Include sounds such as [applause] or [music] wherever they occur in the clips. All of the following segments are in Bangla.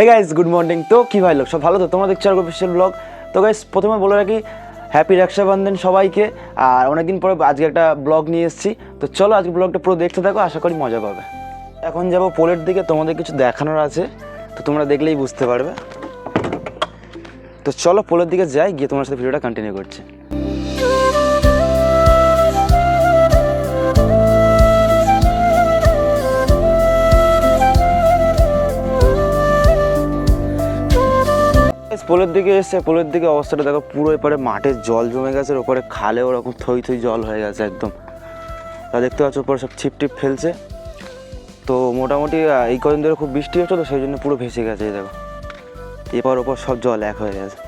হে গাইস গুড মর্নিং তো কী ভাই লোক, সব ভালো তো? তোমরা দেখছ আর অফিসিয়াল ব্লগ তো গাইস প্রথমে বলে রাখি হ্যাপি রক্ষাবন্ধন সবাইকে। আর অনেকদিন পরে আজকে একটা ব্লগ নিয়ে এসেছি। তো চলো আজকে ব্লগটা পুরো দেখতে থাকো, আশা করি মজা পাবে। এখন যাব পোলের দিকে, তোমাদের কিছু দেখানোর আছে। তো তোমরা দেখলেই বুঝতে পারবে। তো চলো পোলের দিকে যাই, গিয়ে তোমার সাথে ভিডিওটা কন্টিনিউ করছি। পোলের দিকে এসে, পোলের দিকে অবস্থাটা দেখো, পুরো এপারে মাঠে জল জমে গেছে ওপরে খালে ওরকম থই থই জল হয়ে গেছে একদম। তা দেখতে পাচ্ছ ওপরে সব ছিপ টিপ ফেলছে। তো মোটামুটি এই কদিন ধরে খুব বৃষ্টি হচ্ছে তো, সেই জন্য পুরো ভেসে গেছে, এই দেখো। এপার ওপর সব জল এক হয়ে গেছে।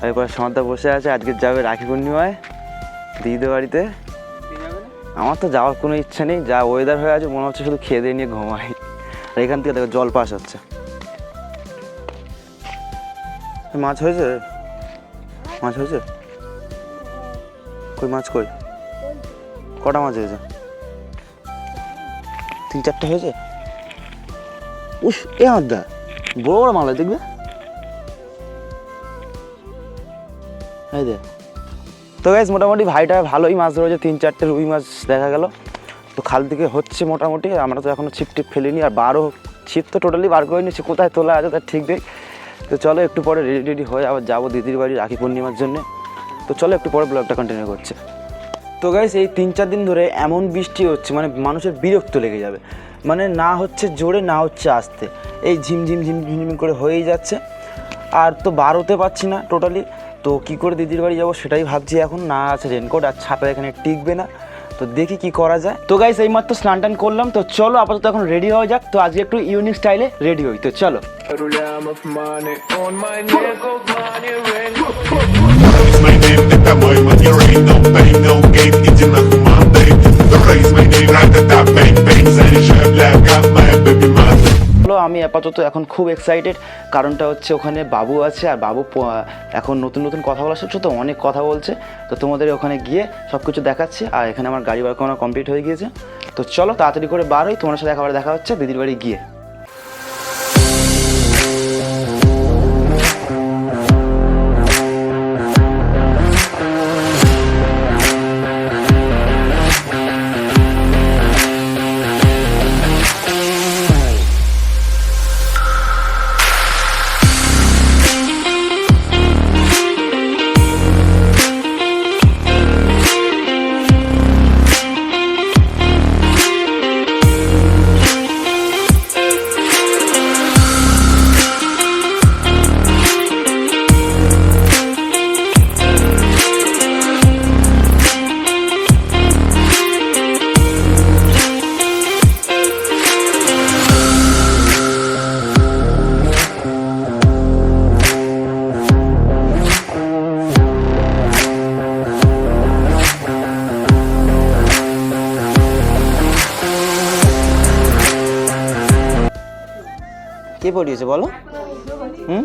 আর এরপর সন্ধ্যা বসে আছে, আজকে যাবে রাখি পূর্ণিমায়, দিদিদের বাড়িতে। আমার তো যাওয়ার কোনো ইচ্ছে নেই, যা ওয়েদার হয়ে আছে, মনে হচ্ছে শুধু খেয়ে দিয়ে নিয়ে ঘুমাই। আর এখান থেকে দেখো জল পাস হচ্ছে। মাছ হয়েছে? মাছ হয়েছে? কই মাছ কই? কটা মাছ হয়েছে? তিন চারটে হয়েছে? উস এ আদা বড় বড় মাল দেখবে? এই দে। তো গাইজ মোটামুটি ভাইটা ভালোই মাছ ধরেছে, তিন চারটে রুই মাছ দেখা গেল। তো খাল থেকে হচ্ছে মোটামুটি, আমরা তো এখনও ছিপ টিপ ফেলিনি, আর বারো, ছিপ তো টোটালি বার করে নিচ্ছি কোথায় তোলা আছে তার ঠিক নেই। তো চলো একটু পরে রেডি রেডি হয়ে আবার যাব দিদির বাড়ি রাখি পূর্ণিমার জন্য। তো চলো একটু পরে ব্লগটা কন্টিনিউ করছে। তো গাইস এই তিন চার দিন ধরে এমন বৃষ্টি হচ্ছে মানে মানুষের বিরক্ত লেগে যাবে। মানে না হচ্ছে জোরে, না হচ্ছে আস্তে। এই ঝিমঝিম ঝিম ঝিম করে হয়েই যাচ্ছে। আর তো বার হতে পারছি না টোটালি তো কি করে দিদির বাড়ি যাব সেটাই ভাবছি এখন। না আছে রেনকোট আর ছাতা এখানে টিকবে না। তো দেখি কি করা যায়। তো গাইস এই মাত্র স্নান টান করলাম তো চলো আপাতত এখন রেডি হয়ে যাক। তো আজকে একটু ইউনিক স্টাইলে রেডি হই তো চলো। My name, আমি আপাতত এখন খুব এক্সাইটেড কারণটা হচ্ছে ওখানে বাবু আছে আর বাবু এখন নতুন নতুন কথা বলা শুনছো তো অনেক কথা বলছে। তো তোমাদের ওখানে গিয়ে সব কিছু দেখাচ্ছি আর এখানে আমার গাড়ি বার কমপ্লিট হয়ে গিয়েছে। তো চলো তাড়াতাড়ি করে বার হই, তোমার সাথে একবার দেখা হচ্ছে, দিদির বাড়ি গিয়ে। কে পড়িয়েছে বলো? হুম?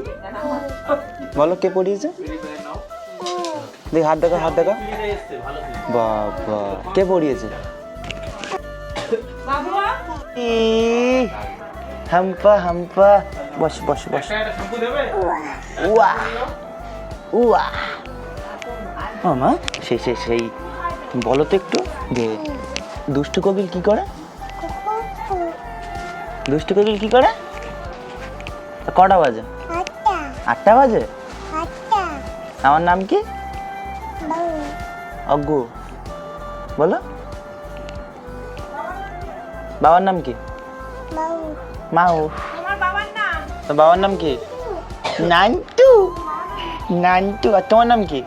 বলো কে পড়িয়েছে? দেখ, হাত দেখা হাত দেখা। বাবা, কে পড়িয়েছে? হাম্পা হাম্পা। বস বস বস। উয়া উয়া। মামা সেই সেই সেই। বলো তো একটু যে দুষ্টু কোকিল কি করে? দুষ্টু কোকিল কি করে? কটা বাজে? আটটা। বাজে? আমার নাম কি? অজ্ঞু। বলো। বাবার নাম কি? মাউ তো বাবার নাম কি? নান্টু। নান্টু। আর তোমার নাম কি?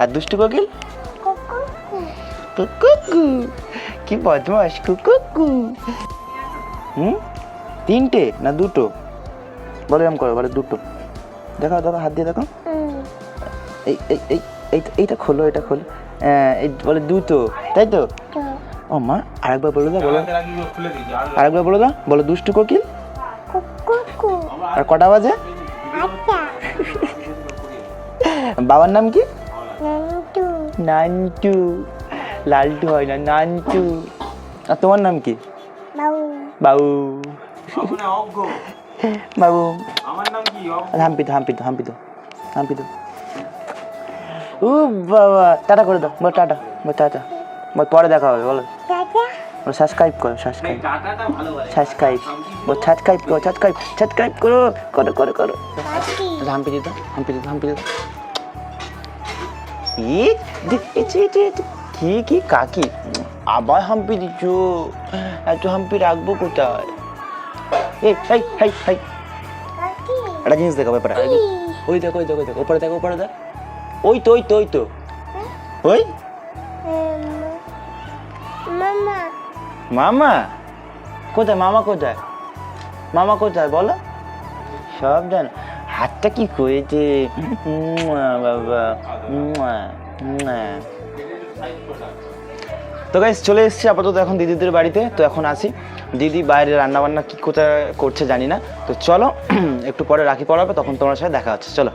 আর দুষ্টু কোকিল? কুকুকু কুকুকু কি বদমাস কুকুকু হুম? তিনটে না দুটো? বলো এরকম করো বলো দুটো। দেখো দেখো হাত দিয়ে দেখো এই এই এই এইটা এইটা খোলো এটা খোলো। হ্যাঁ, এই বলে দুটো তাই তো? ও মা আরেকবার বলো দাও বলো। আরেকবার বলো দাও বলো দুষ্টু কোকিল? আর কটা বাজে? বাবার নাম কি? নান্টু। লালটু হয় না নান্টু। আর তোমার নাম কি? বাউ বাবু। বাবু। আমার নাম কি? হাম্পি তো হাম্পি তো হাম্পি তো হাম্পি তো ও বাবা টাটা করে দাও বল টাটা বল টাটা বল পরে দেখা হবে বলো। বলো সাবস্ক্রাইব করো সাবস্ক্রাইব সাবস্ক্রাইব বল। সাবস্ক্রাইব করো সাবস্ক্রাইব সাবস্ক্রাইব করো করো করো করো। হাম্পি দিত হাম্পি দিত হাম্পি দিত। কি কি কাকি? আবার হাম্পি দিচ্ছ। এত হাম্পি রাখব কোথায়? এই হাই হাই হাই একটা জিনিস দেখো ব্যাপারে ওই দেখো ওই দেখো ওই দেখো ওপরে দেখো ওপরে দেখ। ওই তো ওই তো ওই তো। ওই? মামা। মামা? কোথায় মামা কোথায়? মামা কোথায় বলো। সব জানো। হাতটা কি করেছে? বাবা। তো গাইস চলে এসেছি আপাতত এখন দিদিদের বাড়িতে। তো এখন আসি দিদি বাইরে রান্না বান্না কি কোথায় করছে জানি না। তো চলো, [clears throat] একটু পরে রাখি পড়াবে, তখন তোমার সাথে দেখা হচ্ছে। চলো।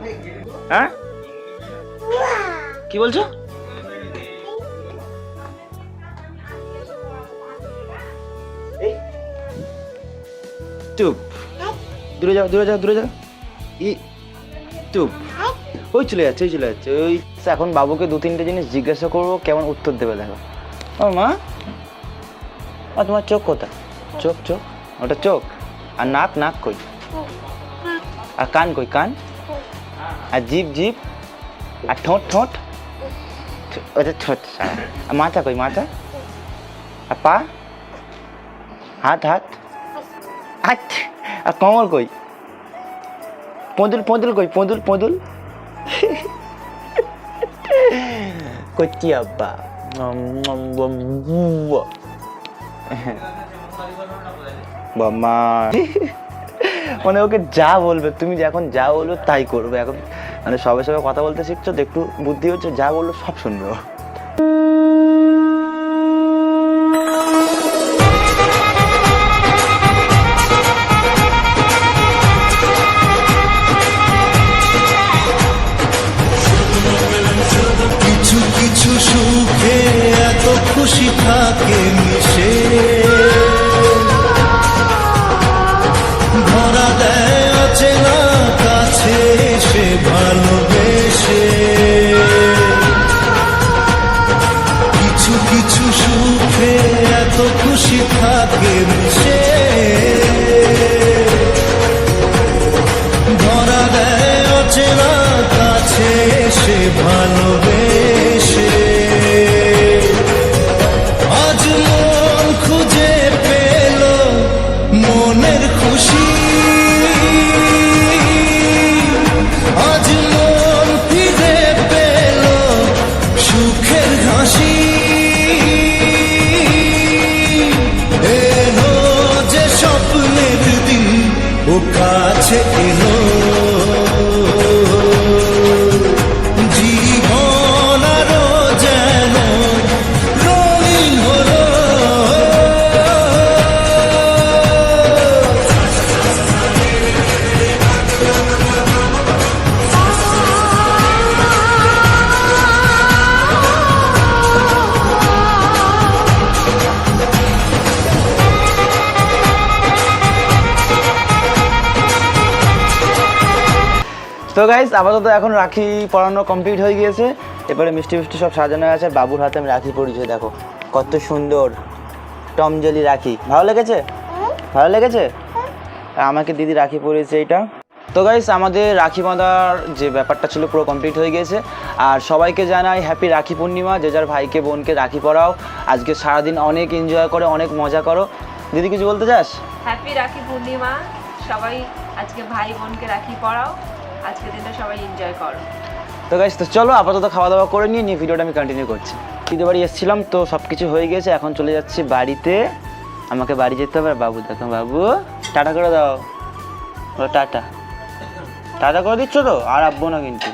হ্যাঁ? কি বলছো? ই ওই চলে যাচ্ছে, ওই চলে যাচ্ছে। ওই, এখন বাবুকে দু তিনটে জিনিস জিজ্ঞাসা করব, কেমন উত্তর দেবে দেখো। মা ও তোমার চোখ কোথায় চোখ চোখ ওটা চোখ আর নাক নাক কই আর কান কই কান আর জিভ জিভ আর ঠোঁট ঠোঁট ঠ- ওটা ঠোঁট সারা। আর মাথা কই মাথা আর পা হাত হাত হাত আর কমল কই পঁদুল পঁদুল কই পঁদুল পঁদুল কচ্ছি আব্বা [laughs] মানে ওকে যা বলবে, তুমি এখন যা বলবে তাই করবে। এখন মানে সবাই সবাই কথা বলতে শিখছো, তো একটু বুদ্ধি হচ্ছে, যা বলল সব শুনবে এত 这一路 তো গাইস আপাতত এখন রাখি পরানো কমপ্লিট হয়ে গিয়েছে। এবারে মিষ্টি মিষ্টি সব সাজানো আছে। বাবুর হাতে আমি রাখি পরিয়েছি দেখো। কত সুন্দর। টমজলি রাখি। ভালো লেগেছে? ভালো লেগেছে? আমাকে দিদি রাখি পরিয়েছে এইটা। তো গাইস আমাদের রাখি বাঁধার যে ব্যাপারটা ছিল পুরো কমপ্লিট হয়ে গেছে আর সবাইকে জানাই হ্যাপি রাখি পূর্ণিমা। যে যার ভাইকে, বোনকে রাখি পরাও আজকে সারাদিন অনেক এনজয় করো, অনেক মজা করো। দিদি, কিছু বলতে চাস? হ্যাপি রাখি পূর্ণিমা। সবাই আজকে ভাই, বোনকে রাখি পড়াও। আজকে দিনটা সবাই এনজয় করো। তো গাইস তো চলো আপাতত খাওয়া দাওয়া করে নিয়ে নিয়ে ভিডিওটা আমি কন্টিনিউ করছি। দিদি বাড়ি এসেছিলাম, তো সব কিছু হয়ে গেছে এখন চলে যাচ্ছি বাড়িতে। আমাকে বাড়ি যেতে হবে বাবু, দেখো বাবু। টাটা করে দাও। ও, টাটা। টাটা করে দিচ্ছ তো? আর আব্বো না কিন্তু।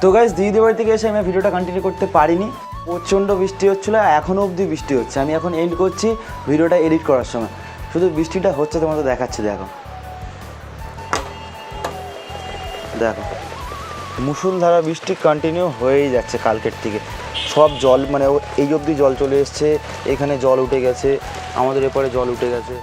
তো গাইস দিদি বাড়ি থেকে এসে আমি ভিডিওটা কন্টিনিউ করতে পারিনি। প্রচণ্ড বৃষ্টি হচ্ছিল এখনও অবধি বৃষ্টি হচ্ছে। আমি এখন এন্ড করছি ভিডিওটা এডিট করার সময়। শুধু বৃষ্টিটা হচ্ছে, তোমাদের দেখাচ্ছে, দেখো। দেখো মুসুলধারা বৃষ্টি কন্টিনিউ হয়েই যাচ্ছে কালকের থেকে সব জল মানে এই অবধি জল চলে এসছে, এখানে জল উঠে গেছে, আমাদের এপারে জল উঠে গেছে।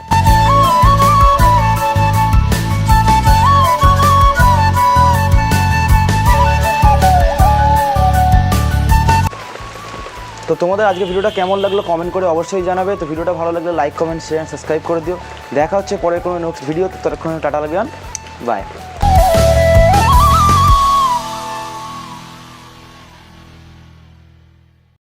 তো তোমাদের আজকে ভিডিওটা কেমন লাগল কমেন্ট করে অবশ্যই জানাবে। তো ভিডিওটা ভালো লাগলে লাইক কমেন্ট শেয়ার সাবস্ক্রাইব করে দিও। দেখা হচ্ছে পরে কোনো নেক্সট ভিডিও তো, ততক্ষণে টাটা লাগান বাই